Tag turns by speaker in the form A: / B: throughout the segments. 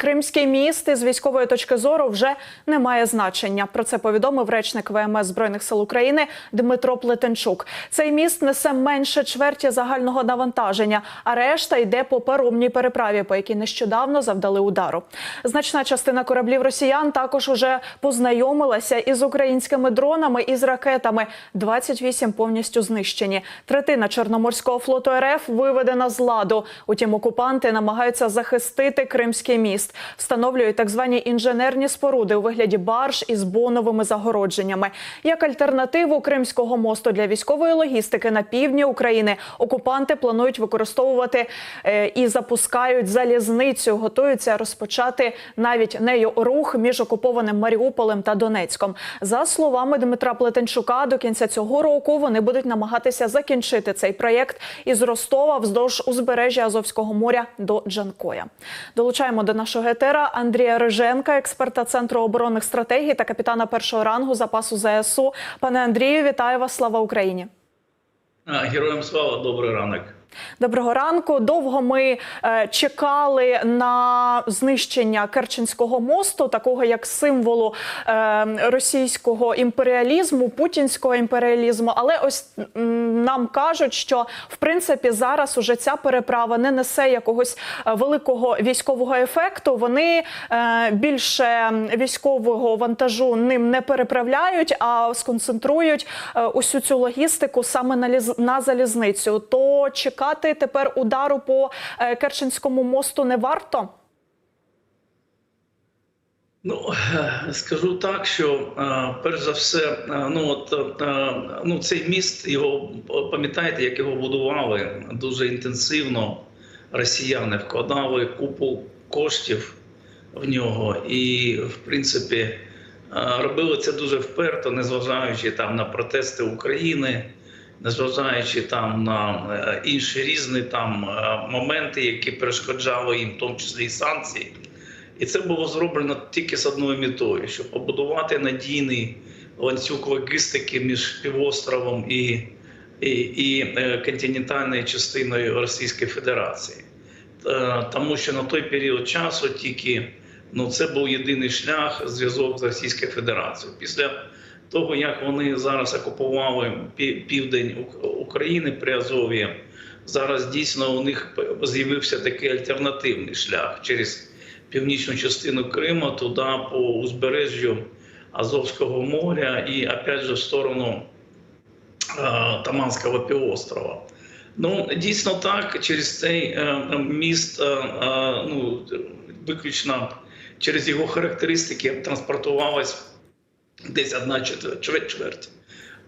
A: Кримський міст із військової точки зору вже не має значення. Про це повідомив речник ВМС збройних сил України Дмитро Плетенчук. Цей міст несе менше чверті загального навантаження, а решта йде по паромній переправі, по якій нещодавно завдали удару. Значна частина кораблів росіян також уже познайомилася із українськими дронами і з ракетами. 28 повністю знищені. Третина Чорноморського флоту РФ виведена з ладу. Утім, окупанти намагаються захистити Кримський міст, встановлюють так звані інженерні споруди у вигляді барж із боновими загородженнями. Як альтернативу Кримського мосту для військової логістики на півдні України окупанти планують використовувати е, і запускають залізницю. Готуються розпочати навіть нею рух між окупованим Маріуполем та Донецьком. За словами Дмитра Плетенчука, до кінця цього року вони будуть намагатися закінчити цей проєкт із Ростова вздовж узбережжя Азовського моря до Джанкоя. Долучаємо до нашого етера Андрія Риженка, експерта центру оборонних стратегій та капітана першого рангу запасу ЗСУ. Пане Андрію, вітаю вас! Слава Україні!
B: Героям слава, добрий ранок.
A: Доброго ранку. Довго ми е, чекали на знищення Керченського мосту, такого як символу е, російського імперіалізму, путінського імперіалізму. Але ось нам кажуть, що в принципі зараз уже ця переправа не несе якогось е, великого військового ефекту. Вони е, більше військового вантажу ним не переправляють, а сконцентрують е, усю цю логістику саме на ліз- на залізницю. То чекати тепер удару по е, Керченському мосту не варто.
B: Ну е, скажу так, що е, перш за все, ну от ну цей міст його пам'ятаєте, як його будували дуже інтенсивно. Росіяни вкладали купу коштів в нього, і в принципі робили це дуже вперто, незважаючи там на протести України, незважаючи там на е, інші різні там е, моменти, які перешкоджали їм, в тому числі і санкції. І це було зроблено тільки з одною метою, щоб побудувати надійний ланцюг логістики між півостровом і, і, і е, континентальною частиною Російської Федерації. Тому що на той період часу тільки ну, це був єдиний шлях зв'язок з Російською Федерацією. Після того, як вони зараз окупували південь України при Азові, зараз дійсно у них з'явився такий альтернативний шлях через північну частину Криму, туди по узбережжю Азовського моря і опять же в сторону Таманського півострова. Ну, дійсно так, через цей е, міст, е, е, ну, виключно через його характеристики транспортувалась десь одна чверть,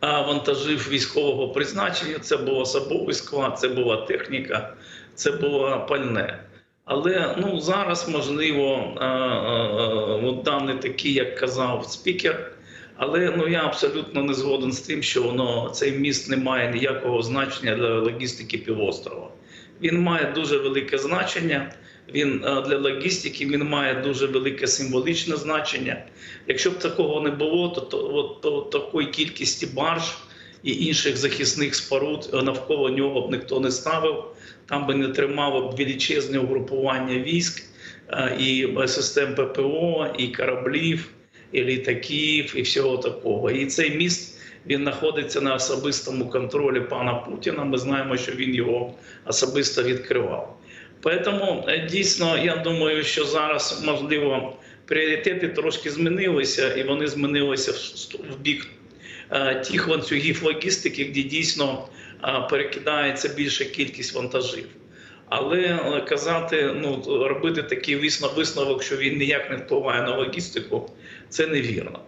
B: вантажів військового призначення. Це був особовий склад, це була техніка, це було пальне. Але ну зараз можливо от дані такі, як казав спікер. Але ну я абсолютно не згоден з тим, що воно цей міст не має ніякого значення для логістики півострова. Він має дуже велике значення. Він е, для логістики він має дуже велике символічне значення. Якщо б такого не було, то, то, то такої кількості барж і інших захисних споруд е, навколо нього б ніхто не ставив. Там би не тримало б величезне угрупування військ е, і систем ППО, і кораблів, і літаків, і всього такого. І цей міст він знаходиться на особистому контролі пана Путіна. Ми знаємо, що він його особисто відкривав. Тому е, дійсно я думаю, що зараз можливо пріоритети трошки змінилися, і вони змінилися в в бік е, тих ланцюгів логістики, де дійсно е, перекидається більша кількість вантажів. Але казати, ну робити такий висновок, що він ніяк не впливає на логістику, це невірно.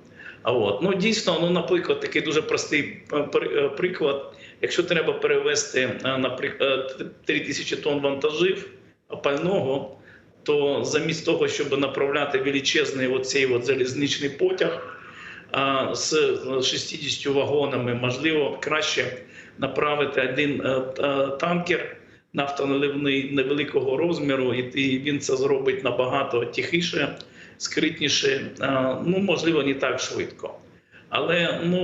B: А от ну дійсно, ну наприклад, такий дуже простий е, е, приклад. Якщо треба перевезти, е, наприклад, 3 тисячі тонн вантажів пального, то замість того, щоб направляти величезний оцей от залізничний потяг з 60 вагонами, можливо, краще направити один е, та- танкер нафтоналивний невеликого розміру, і і він це зробить набагато тихіше, скритніше, ну можливо, не так швидко. Але ну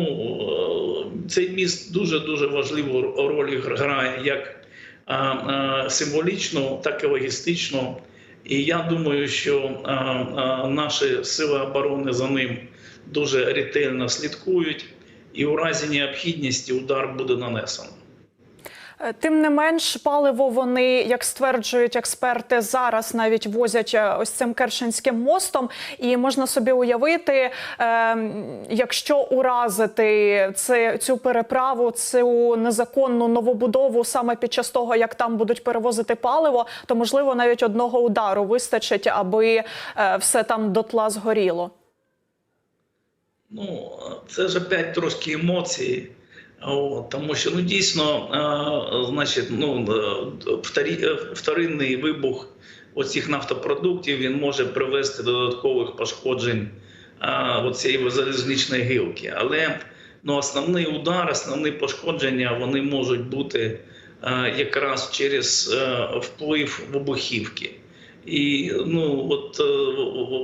B: е, цей міст дуже дуже важливу роль грає як а, так і логістично. І я думаю, що наші сили оборони за ним дуже ретельно слідкують, і у разі необхідності удар буде нанесено.
A: Е, Тим не менш, паливо вони, як стверджують експерти, зараз навіть возять е, ось цим Керченським мостом. І можна собі уявити, е, якщо уразити цю переправу, цю незаконну новобудову саме під час того, як там будуть перевозити паливо, то можливо навіть одного удару вистачить, аби е, все там дотла згоріло.
B: Ну, це ж опять трошки емоції. От, тому що ну дійсно, е, значить, ну е, вторі, е, вторинний вибух оцих нафтопродуктів він може привести до додаткових пошкоджень оцієї залізничної гілки. Але ну, основний удар, основні пошкодження вони можуть бути е, якраз через е, вплив вибухівки. І ну от, е,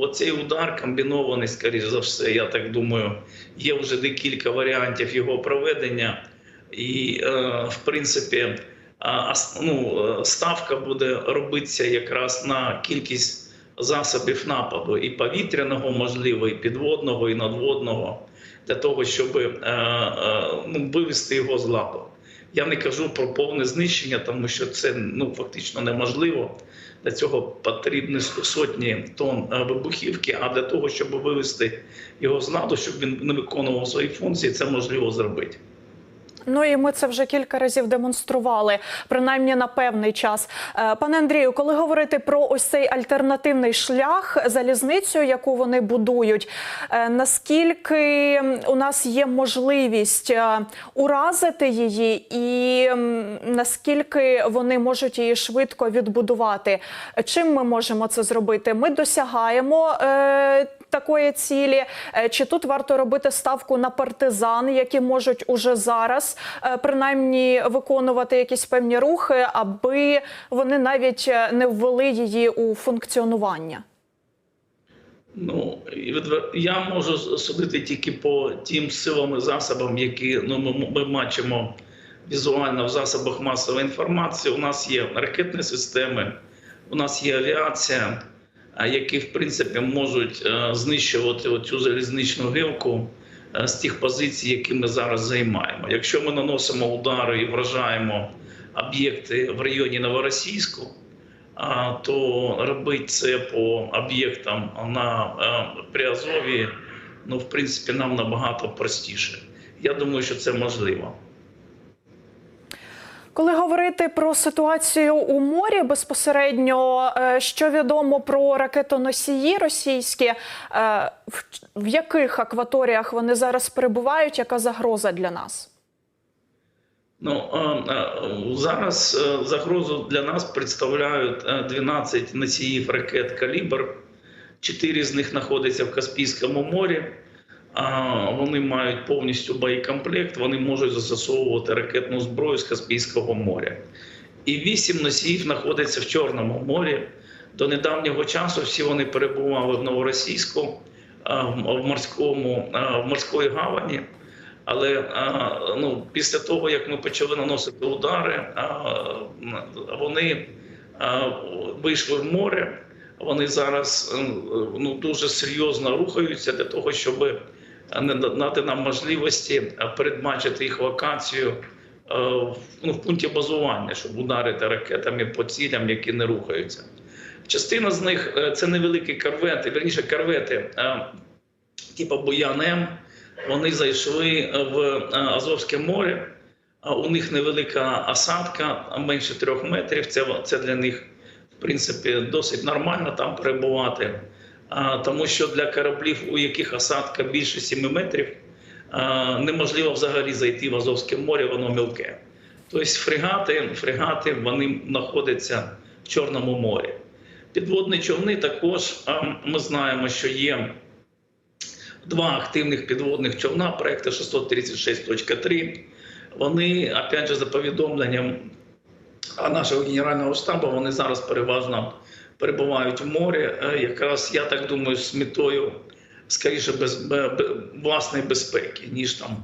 B: оцей удар комбінований, скоріш за все, я так думаю, є вже декілька варіантів його проведення, і е, в принципі, а, ну, е, ставка буде робитися якраз на кількість засобів нападу і повітряного, можливо, і підводного, і надводного, для того, щоб е, е, ну, вивести його з ладу. Я не кажу про повне знищення, тому що це ну фактично неможливо. Для цього потрібні сотні тонн е, вибухівки. А для того, щоб вивести його з ладу, щоб він не виконував свої функції, це можливо зробити.
A: Ну і ми це вже кілька разів демонстрували, принаймні на певний час. Е, Пане Андрію, коли говорити про ось цей альтернативний шлях, залізницю, яку вони будують, е, наскільки у нас є можливість е, уразити її, і наскільки вони можуть її швидко відбудувати? Чим ми можемо це зробити? Ми досягаємо. Такої цілі, Е, чи тут варто робити ставку на партизан, які можуть уже зараз е, принаймні виконувати якісь певні рухи, аби вони навіть е, не ввели її у функціонування?
B: Ну я можу судити тільки по тим силам і засобам, які ну ми, ми бачимо візуально в засобах масової інформації. У нас є ракетні системи, у нас є авіація, які в принципі можуть е, знищувати цю залізничну гілку е, з тих позицій, які ми зараз займаємо. Якщо ми наносимо удари і вражаємо об'єкти в районі Новоросійську. То робити це по об'єктам на е, Приазові, ну, в принципі, нам набагато простіше. Я думаю, що це можливо.
A: Коли говорити про ситуацію у морі безпосередньо, е, що відомо про ракетоносії російські, е, в, яких акваторіях вони зараз перебувають? Яка загроза для нас?
B: Ну зараз е, загрозу для нас представляють е, 12 носіїв ракет калібр. Чотири з них знаходяться в Каспійському морі. Вони мають повністю боєкомплект, вони можуть застосовувати ракетну зброю з Каспійського моря. І вісім носіїв знаходяться в Чорному морі. До недавнього часу всі вони перебували в Новоросійську, в морському в морської гавані. Але ну, після того, як ми почали наносити удари, вони вийшли в море. Вони зараз ну, дуже серйозно рухаються для того, щоб не дати нам можливості е, передбачити їх локацію е, ну, в пункті базування, щоб ударити ракетами по цілям, які не рухаються. Частина з них е, це невеликі корвети, верніше корвети, типу Буян М. Вони зайшли в Азовське море. У них невелика осадка, менше трьох метрів. Це, це для них, в принципі, досить нормально там перебувати. Тому що для кораблів, у яких осадка більше 7 метрів, неможливо взагалі зайти в Азовське море, воно мілке. Тобто фрегати, фрегати вони знаходяться в Чорному морі. Підводні човни також ми знаємо, що є два активних підводних човна проекту 636.3. Вони, опять же, за повідомленням нашого генерального штабу, вони зараз переважно перебувають в морі. Е, Якраз я так думаю, з метою скоріше без бе- бе- власної безпеки, ніж там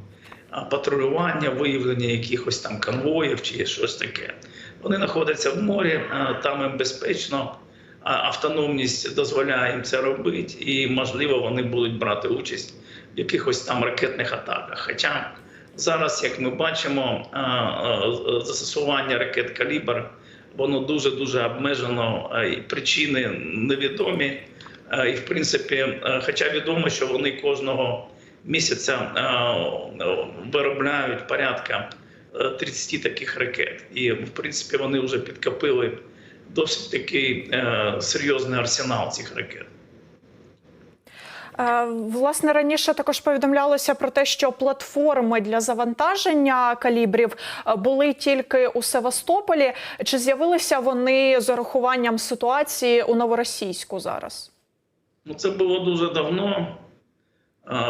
B: патрулювання, виявлення якихось там конвоїв чи щось таке. Вони знаходяться в морі, там їм безпечно. автономність дозволяє їм це робити, і можливо вони будуть брати участь в якихось там ракетних атаках. Хоча зараз, як ми бачимо, а, застосування ракет калібр воно дуже дуже обмежено, причини невідомі. І в принципі, хоча відомо, що вони кожного місяця виробляють порядка е, 30 таких ракет, і в принципі вони вже підкопили досить такий е, серйозний арсенал цих ракет.
A: Е, Власне, раніше також повідомлялося про те, що платформи для завантаження калібрів е, були тільки у Севастополі. Чи з'явилися вони з урахуванням ситуації у новоросійську зараз?
B: Ну, це було дуже давно.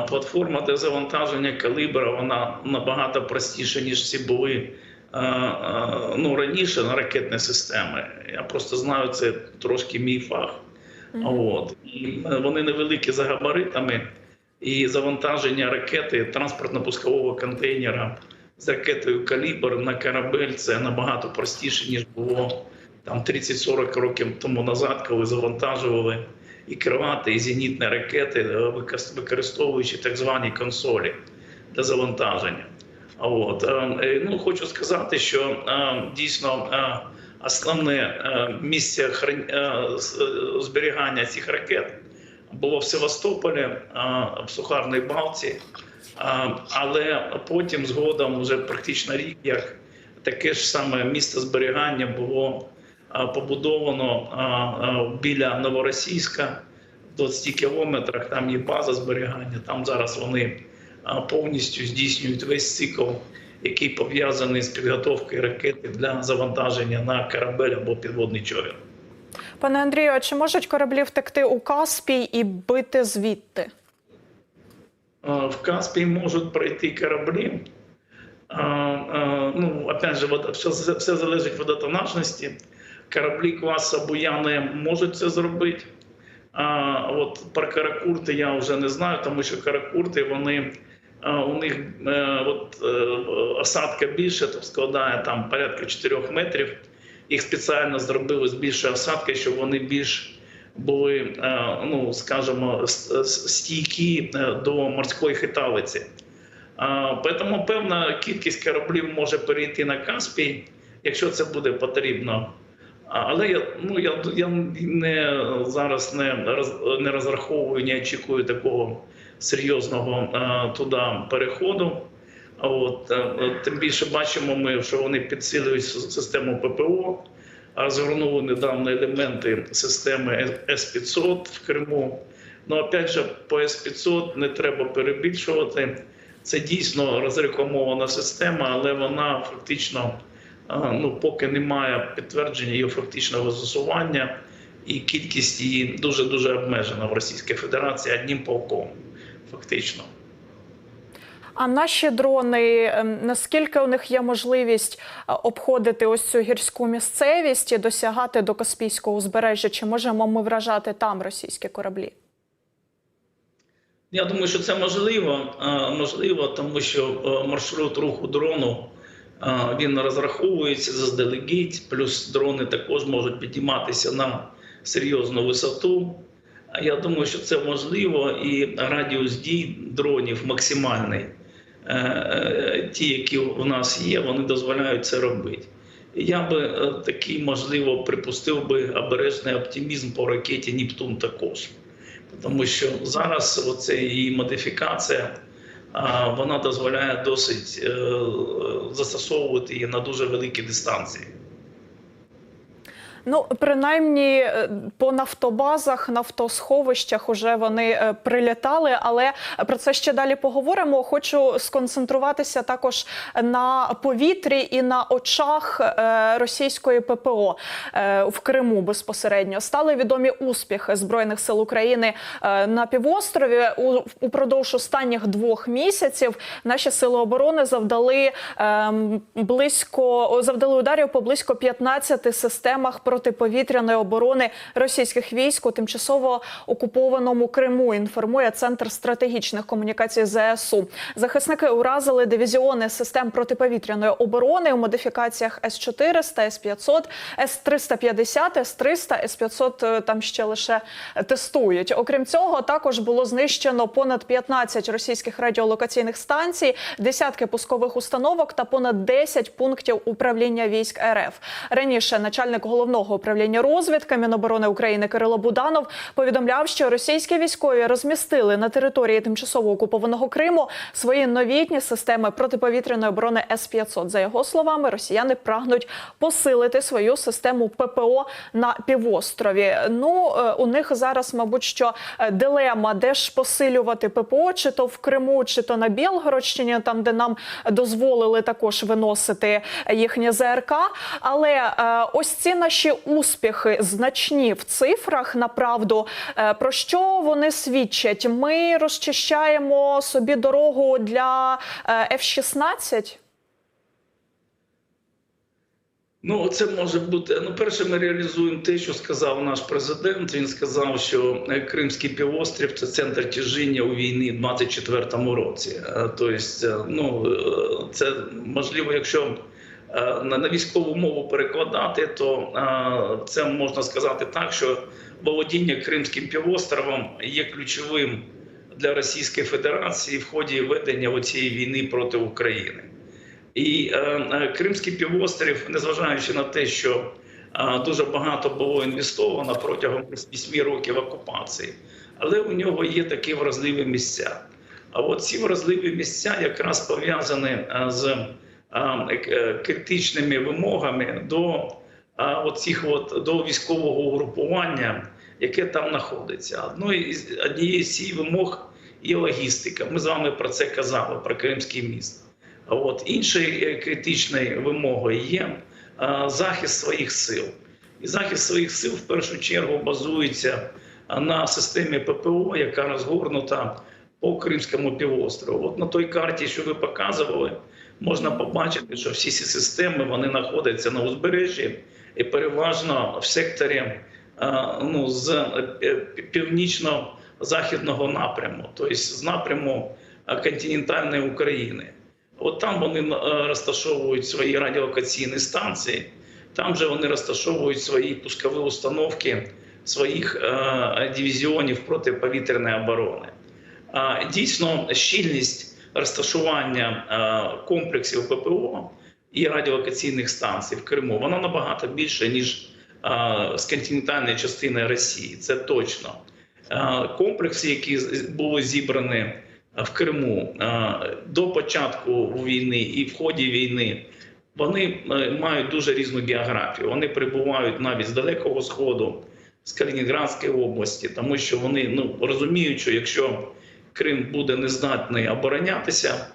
B: Платформа для завантаження калібра вона набагато простіша, ніж ці були а, ну, раніше на ракетні системи. Я просто знаю, це трошки мій фах. От. І е, вони невеликі за габаритами, і завантаження ракети транспортно-пускового контейнера з ракетою калібр на корабель це набагато простіше, ніж було там 30-40 років тому назад, коли завантажували і кривати, і зенітні ракети, е, використовуючи так звані консолі для завантаження. От е, е, ну хочу сказати, що е, дійсно основне е, місце е, е, зберігання цих ракет було в Севастополі, в Сухарній Балці. Але потім, згодом, вже практично рік, як таке ж саме місце зберігання було побудовано біля Новоросійська, в 20 кілометрах. Там є база зберігання. Там зараз вони повністю здійснюють весь цикл, який пов'язаний з підготовкою ракети для завантаження на корабель або підводний човен.
A: Пане Андрію, а чи можуть кораблі втекти у Каспій і бити звідти?
B: В Каспій можуть пройти кораблі. Ну, опять же, все, все залежить від водотонажності. Кораблі класу Буяни можуть це зробити. А от про каракурти я вже не знаю, тому що каракурти вони у них е, от, е, осадка більше, то складає там порядка 4 метрів. Їх спеціально зробили з більшою осадкою, щоб вони більш були, е, ну скажімо, стійкі до морської хитавиці. А, Тому певна кількість кораблів може перейти на Каспій, якщо це буде потрібно. Але я ну я, я не зараз не роз, не розраховую, не очікую такого серйозного а, туди переходу. От е, тим більше бачимо, ми що вони підсилюють систему ППО, а згорнули недавно елементи системи С-500 в Криму. Ну опять же, по С-500 не треба перебільшувати. Це дійсно розрекламована система, але вона фактично ну, поки немає підтвердження її фактичного застосування, і кількість її дуже дуже обмежена в Російській Федерації одним полком, фактично.
A: А наші дрони, ем, наскільки у них є можливість е, обходити ось цю гірську місцевість і досягати до Каспійського узбережжя? Чи можемо ми вражати там російські кораблі?
B: Я думаю, що це можливо. Можливо, тому що е, маршрут руху дрону він розраховується заздалегідь, плюс дрони також можуть підійматися на серйозну висоту. Я думаю, що це можливо, і радіус дій дронів максимальний. Е, е, Ті, які у нас є, вони дозволяють це робити. Я би е, такий, можливо, припустив би обережний оптимізм по ракеті Нептун також. Тому що зараз оце її модифікація вона дозволяє досить застосовувати її на дуже великі дистанції.
A: Ну, принаймні е, по нафтобазах, нафтосховищах уже вони е, прилітали, але про це ще далі поговоримо. Хочу сконцентруватися також на повітрі і на очах е, російської ППО в Криму безпосередньо. Стали відомі успіхи збройних сил України на півострові. Упродовж останніх двох місяців наші сили оборони завдали ем, близько завдали ударів по близько 15 системах протиповітряної оборони російських військ у тимчасово окупованому Криму. Інформує центр стратегічних комунікацій ЗСУ. Захисники уразили дивізіони систем протиповітряної оборони у модифікаціях С 400 С 500 С 350 С 300 С 500 е, Там ще лише тестують. Окрім цього, також було знищено понад 15 російських радіолокаційних станцій, десятки пускових установок та понад 10 пунктів управління військ РФ. Раніше начальник головного управління розвідки Міноборони України Кирило Буданов повідомляв, що російські військові розмістили на території тимчасово окупованого Криму свої новітні системи протиповітряної оборони С 500 За його словами, росіяни прагнуть посилити свою систему ППО на півострові. Ну е, у них зараз, мабуть, що е, дилема, де ж посилювати ППО, чи то в Криму, чи то на Білгородщині, там де нам дозволили також виносити їхнє ЗРК. Але е, ось ці наші успіхи значні в цифрах. Направду е, про що вони свідчать? Ми розчищаємо собі дорогу для е, F-16?
B: Ну, це може бути. Ну, перше, ми реалізуємо те, що сказав наш президент. Він сказав, що е, Кримський півострів це центр тяжіння у війні в 24-му році. Тобто, ну це можливо, якщо на на військову мову перекладати, то е, це можна сказати так, що володіння Кримським півостровом є ключовим для Російської Федерації в ході ведення цієї війни проти України. І е, е, Кримський півострів, незважаючи на те, що е, дуже багато було інвестовано протягом 8 років окупації, але у нього є такі вразливі місця. А от ці вразливі місця якраз пов'язані е, з е, е, критичними вимогами до е, оцих от, до військового угрупування, яке там знаходиться. Із однією з цих вимог є логістика. Ми з вами про це казали, про Кримський міст. От іншою критичною вимогою є е, захист своїх сил. І захист своїх сил в першу чергу базується е, на системі ППО, яка розгорнута по Кримському півострову. От на той карті, що ви показували, можна побачити, що всі ці системи вони знаходяться на узбережжі і переважно в секторі е, ну, з е, північно-західного напряму, тобто з напряму е, континентальної України. От там вони розташовують свої радіолокаційні станції, там же вони розташовують свої пускові установки своїх дивізіонів протиповітряної оборони. Дійсно, щільність розташування е, комплексів ППО і радіолокаційних станцій в Криму вона набагато більша, ніж е, з континентальної частини Росії. Це точно. Е, Комплекси, які були зібрані в Криму до початку війни і в ході війни, вони мають дуже різну географію. Вони прибувають навіть з Далекого Сходу, з Калінінградської області, тому що вони ну, розуміють, що якщо Крим буде нездатний оборонятися,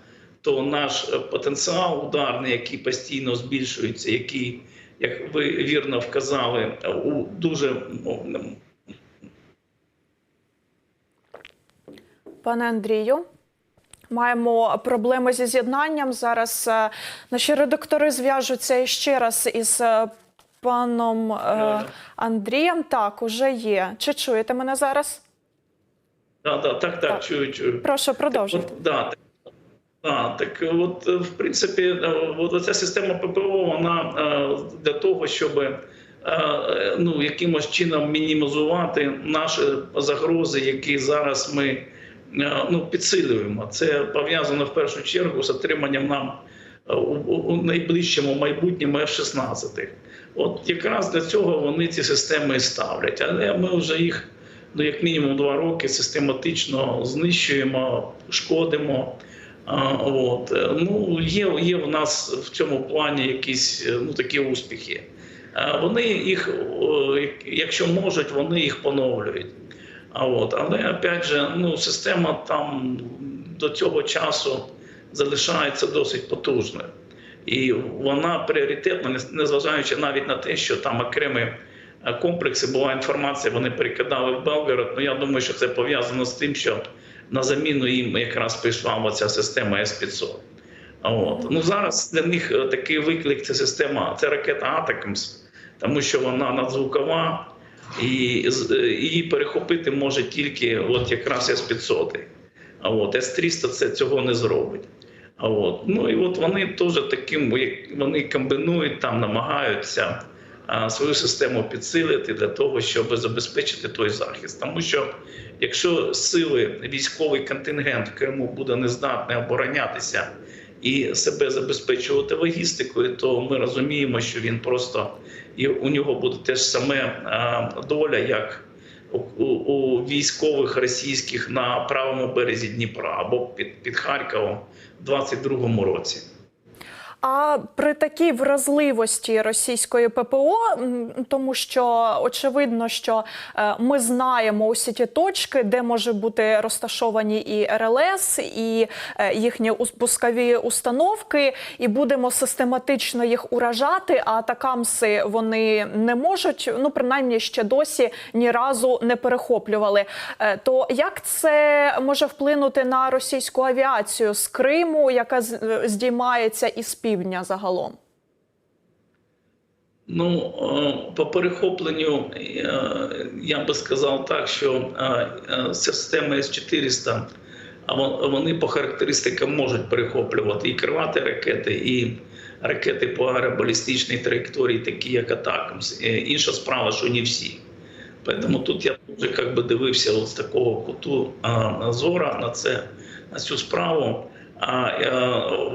B: то наш е, потенціал ударний, який постійно збільшується, який, як ви вірно вказали, е, у дуже
A: Пане Андрію, маємо проблеми зі з'єднанням. Зараз е, наші редактори зв'яжуться ще раз із паном Андрієм. Так, уже є. Чи чуєте мене зараз?
B: Да, да, так, так,
A: Так.
B: чую, чую.
A: Прошу продовжуйте.
B: От, да, так, да, так от, е, в принципі, е, от ця система ППО, вона е, для того, щоб ну, якимось чином мінімізувати наші загрози, які зараз ми ну, підсилюємо. Це пов'язано в першу чергу з отриманням нам у найближчому майбутньому F-16. От якраз для цього вони ці системи і ставлять. Але ми вже їх ну, як мінімум два роки систематично знищуємо, шкодимо. А, От. Ну, є, є в нас в цьому плані якісь ну, такі успіхи. Е, Вони їх, якщо можуть, вони їх поновлюють. А от, але опять же, ну, система там до цього часу залишається досить потужною. І вона пріоритетна, незважаючи навіть на те, що там окремі комплекси була інформація, вони перекидали в Белгород. Ну я думаю, що це пов'язано з тим, що на заміну їм якраз прийшла оця система С-500. От. Ну, зараз для них е, такий виклик це система, це ракета Атакамс, тому що вона надзвукова, і е, її перехопити може тільки от якраз С-500. А от С-300 це цього не зробить. От ну і от вони теж таким вони комбінують там, намагаються свою систему підсилити для того, щоб забезпечити той захист. Тому що якщо сили військовий контингент в Криму буде нездатний оборонятися і себе забезпечувати логістикою, то ми розуміємо, що він просто і у нього буде те ж саме доля, як у, у, військових російських на правому березі Дніпра або під, під Харковом в 22-му році.
A: А при такій вразливості російської ППО, тому що очевидно, що е, ми знаємо усі ті точки, де може бути розташовані і РЛС, і е, їхні ус- пускові установки, і будемо систематично їх уражати. А атакамси вони не можуть, ну принаймні ще досі ні разу не перехоплювали. Е, То як це може вплинути на російську авіацію з Криму, яка здіймається із півдня загалом?
B: Ну, е, по перехопленню, е, я би сказав так, що е, е, С-400, вони по характеристикам можуть перехоплювати і кривати ракети, і ракети по аеробалістичній траєкторії, такі як Атакамс. Інша справа, що не всі. Тому тут я дуже як би дивився з такого куту зора на це на цю справу. Е,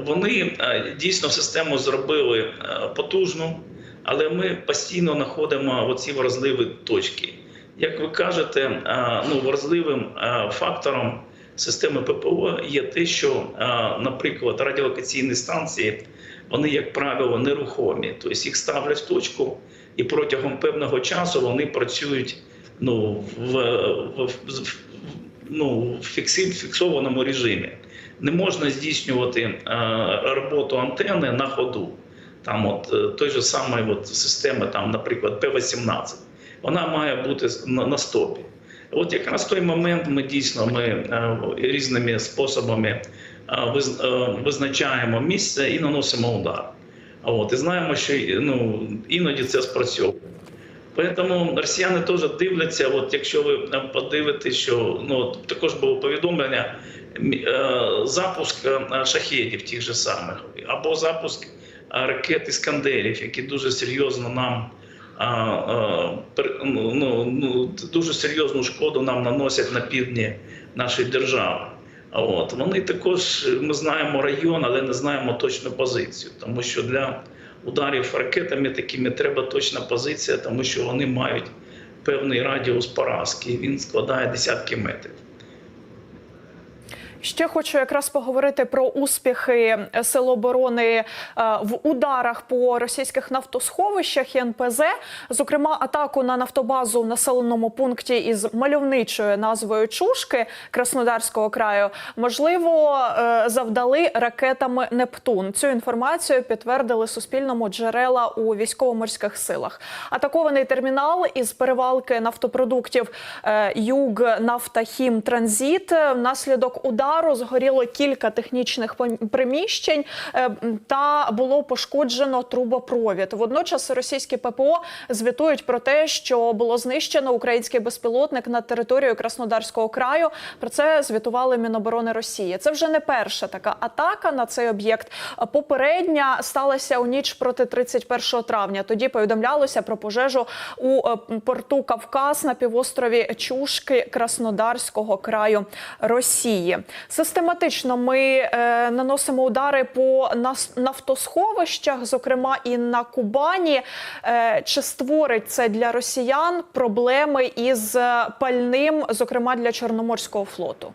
B: вони е, дійсно систему зробили е, потужну, але ми постійно знаходимо оці вразливі точки. Як ви кажете, ну вразливим фактором системи ППО є те, що, наприклад, радіолокаційні станції вони, як правило, нерухомі, тобто їх ставлять в точку, і протягом певного часу вони працюють ну, в, в, в, ну, в фіксованому режимі. Не можна здійснювати е, роботу антени на ходу. Там, от е, той же самої от системи, там, наприклад, П-18, вона має бути на, на стопі. От якраз в той момент ми дійсно ми е, різними способами е, е, визначаємо місце і наносимо удар. От, і знаємо, що ну, іноді це спрацьовує. Тому росіяни теж дивляться, от якщо ви е, подивитесь, що ну, також було повідомлення, е, запуск е, шахедів тих же самих, або запуск ракет Іскандерів, які дуже серйозно нам ну, ну, ну, дуже серйозну шкоду нам наносять на півдні нашої держави. От вони також ми знаємо район, але не знаємо точну позицію, тому що для ударів ракетами такими треба точна позиція, тому що вони мають певний радіус поразки. Він складає десятки метрів.
A: Ще хочу якраз поговорити про успіхи Сил оборони е, в ударах по російських нафтосховищах і НПЗ. Зокрема, атаку на нафтобазу в населеному пункті із мальовничою назвою Чушки Краснодарського краю можливо е, завдали ракетами Нептун. Цю інформацію підтвердили Суспільному джерела у військово-морських силах. Атакований термінал із перевалки нафтопродуктів е, Юг Нафтахім Транзит внаслідок удару згоріло кілька технічних приміщень е, та було пошкоджено трубопровід. Водночас російські ППО звітують про те, що було знищено український безпілотник над територією Краснодарського краю. Про це звітували Міноборони Росії. Це вже не перша така атака на цей об'єкт. Попередня сталася у ніч проти 31 травня. Тоді повідомлялося про пожежу у е, порту Кавказ на півострові Чушки Краснодарського краю Росії. Систематично ми е, наносимо удари по нафтосховищах, зокрема і на Кубані. Е, чи створить це для росіян проблеми із пальним, зокрема для Чорноморського флоту?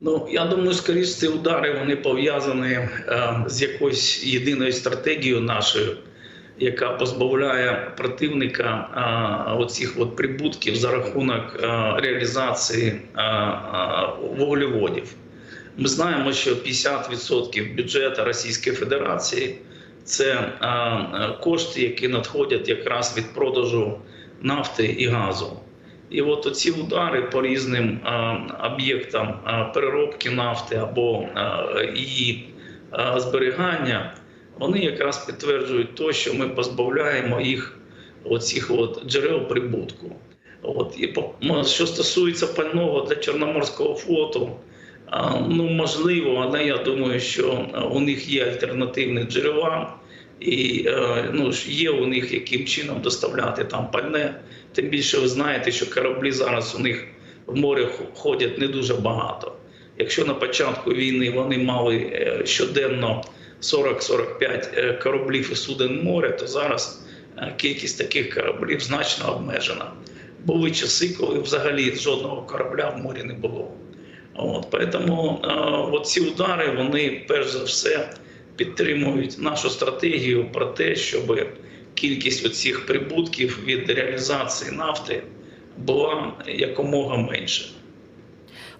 B: Ну, я думаю, скоріше ці удари вони пов'язані е, з якоюсь єдиною стратегією нашою, яка позбавляє противника оцих от прибутків за рахунок реалізації вуглеводів. Ми знаємо, що 50% бюджету Російської Федерації це кошти, які надходять якраз від продажу нафти і газу. І от оці удари по різним об'єктам переробки нафти або її зберігання, вони якраз підтверджують те, що ми позбавляємо їх оцих от джерел прибутку. От і що стосується пального для Чорноморського флоту, ну можливо, але я думаю, що у них є альтернативні джерела, і е, ну є у них яким чином доставляти там пальне. Тим більше ви знаєте, що кораблі зараз у них в море ходять не дуже багато. Якщо на початку війни вони мали е, щоденно 40-45 е, кораблів і суден море, то зараз е, кількість таких кораблів значно обмежена. Були часи, коли взагалі жодного корабля в морі не було. От, Тому е, ці удари вони перш за все підтримують нашу стратегію про те, щоб кількість оцих прибутків від реалізації нафти була якомога менше.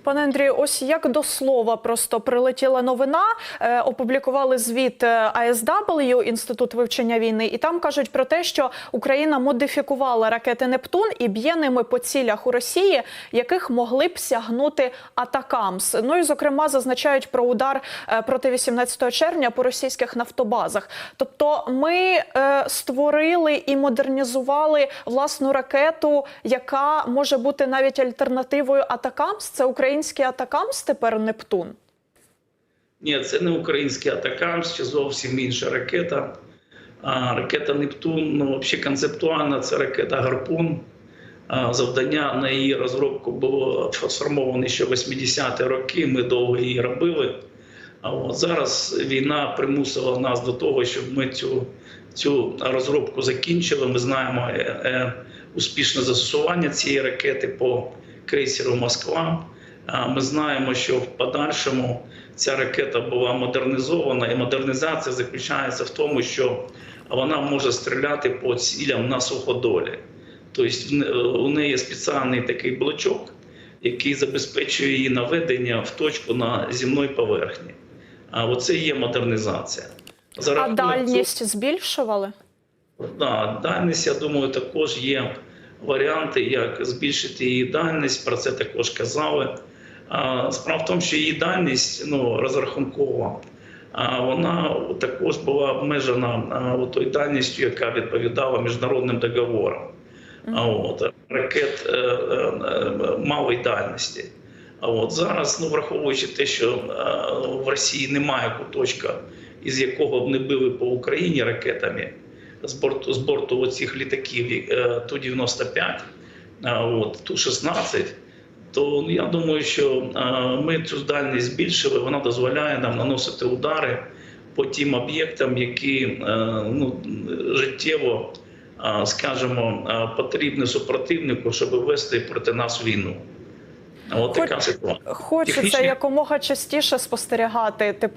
A: Пане Андрію, ось як до слова просто прилетіла новина. Е, опублікували звіт е, ISW, інститут вивчення війни, і там кажуть про те, що Україна модифікувала ракети Нептун і б'є ними по цілях у Росії, яких могли б сягнути атакамс. Ну і зокрема зазначають про удар е, проти 18 червня по російських нафтобазах. Тобто, ми створили і модернізували власну ракету, яка може бути навіть альтернативою Атакамс. Це український Атакамс, тепер Нептун.
B: Ні, це не український атакамс, чи зовсім інша ракета. А, ракета Нептун, ну взагалі концептуально це ракета Гарпун. Завдання на її розробку було сформоване ще 80-ті роки. Ми довго її робили. А от зараз війна примусила нас до того, щоб ми цю, цю розробку закінчили. Ми знаємо е, е, успішне застосування цієї ракети по крейсеру Москва. Ми знаємо, що в подальшому ця ракета була модернізована, і модернізація заключається в тому, що вона може стріляти по цілям на суходолі. Тобто в у неї спеціальний такий блочок, який забезпечує її наведення в точку на земної поверхні. А оце є модернізація. За
A: А
B: рахунок цього-
A: дальність збільшували?
B: Да, дальність, я думаю, також є варіанти, як збільшити її дальність. Про це також казали. Справа в тому, що її дальність ну, розрахункова, вона також була обмежена тою дальністю, яка відповідала міжнародним договорам. От ракет е, е, е, малої дальності. А от зараз, ну враховуючи те, що в Росії немає куточка, із якого б не били по Україні ракетами з борту з борту оцих літаків е, Ту-95, а, от Ту-16, то ну, я думаю, що ми цю дальність збільшили. Вона дозволяє нам наносити удари по тим об'єктам, які е, ну, життєво, скажімо, потрібні супротивнику, щоб вести проти нас війну. От така ситуація.
A: Хочеться
B: Технічні-
A: якомога частіше спостерігати тепер.